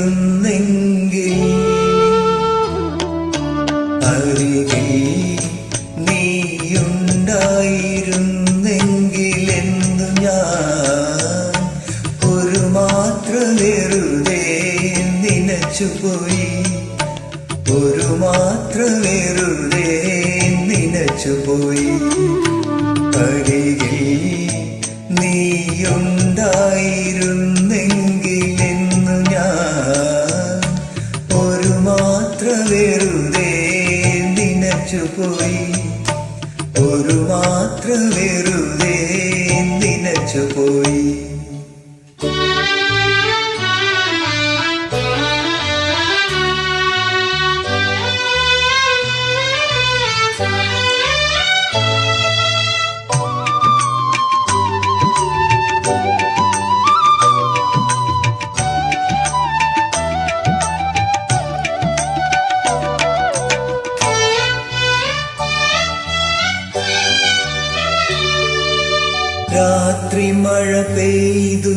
നീയുണ്ടായിരുന്നെങ്കിൽ അരികിൽ നീയുണ്ടായിരുന്നെങ്കിലെന്നു ഞാൻ ഒരു മാത്ര വെറുതെ നനച്ചുപോയി ഒരു മാത്ര വെറുതെ നനച്ചുപോയി അരികിൽ നീയുണ്ടായിരുന്നെങ്കിലെന്നു നനച്ചുപോയി ഒരു മാത്ര വെറുതെ നനച്ചുപോയി. മഴ പെയ്തു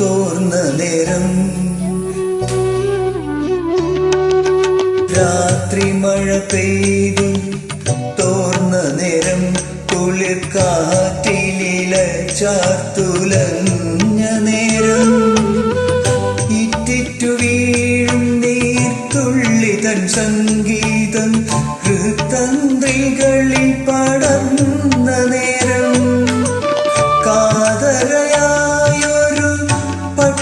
തോർന്ന നേരം. രാത്രി മഴ പെയ്തു തോർന്ന നേരം. കുളിർ കാറ്റിലില ചാർത്തുലഞ്ഞ നേരം. ഇറ്റിറ്റു വീഴും നീർത്തുള്ളി തൻ സംഗീതം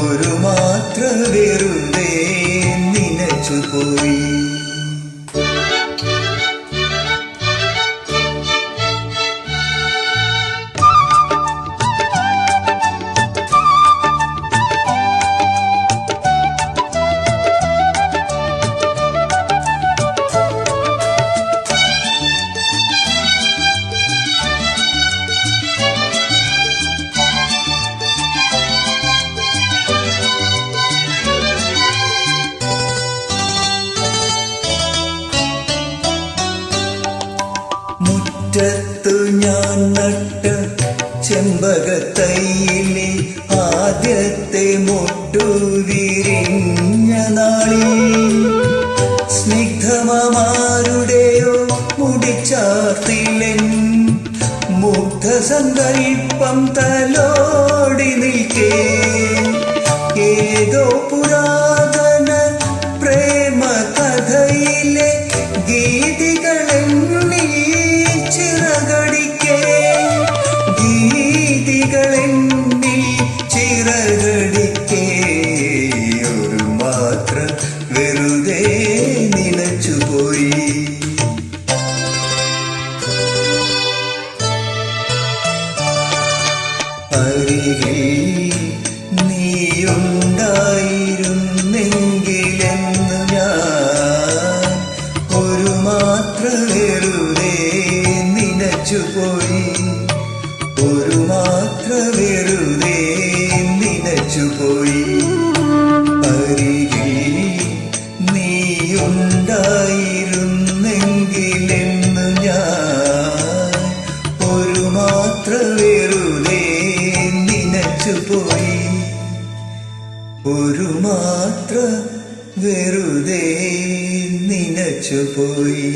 ഒരു മാത്ര വെറുതെ നിനച്ചുപോയി മുറ്റത്തു ഞാൻ നട്ട ചെമ്പകത്തൈയിലെ ആദ്യത്തെ മുട്ടു വിരിഞ്ഞ നാളിൽ സ്നിഗ്ധമാരുടെയോ മുടിച്ചാർത്തിലെൻ മുഗ്ധ സങ്കൽപ്പം തലോടി നിൽക്കേ. ഏതോ അരികിൽ നീയുണ്ടായിരുന്നെങ്കിലെന്നു ഞാൻ ഒരു മാത്രം വെറുതെ നിനച്ചുപോയി ഒരു മാത്ര വെറുതെ നിനച്ചുപോയി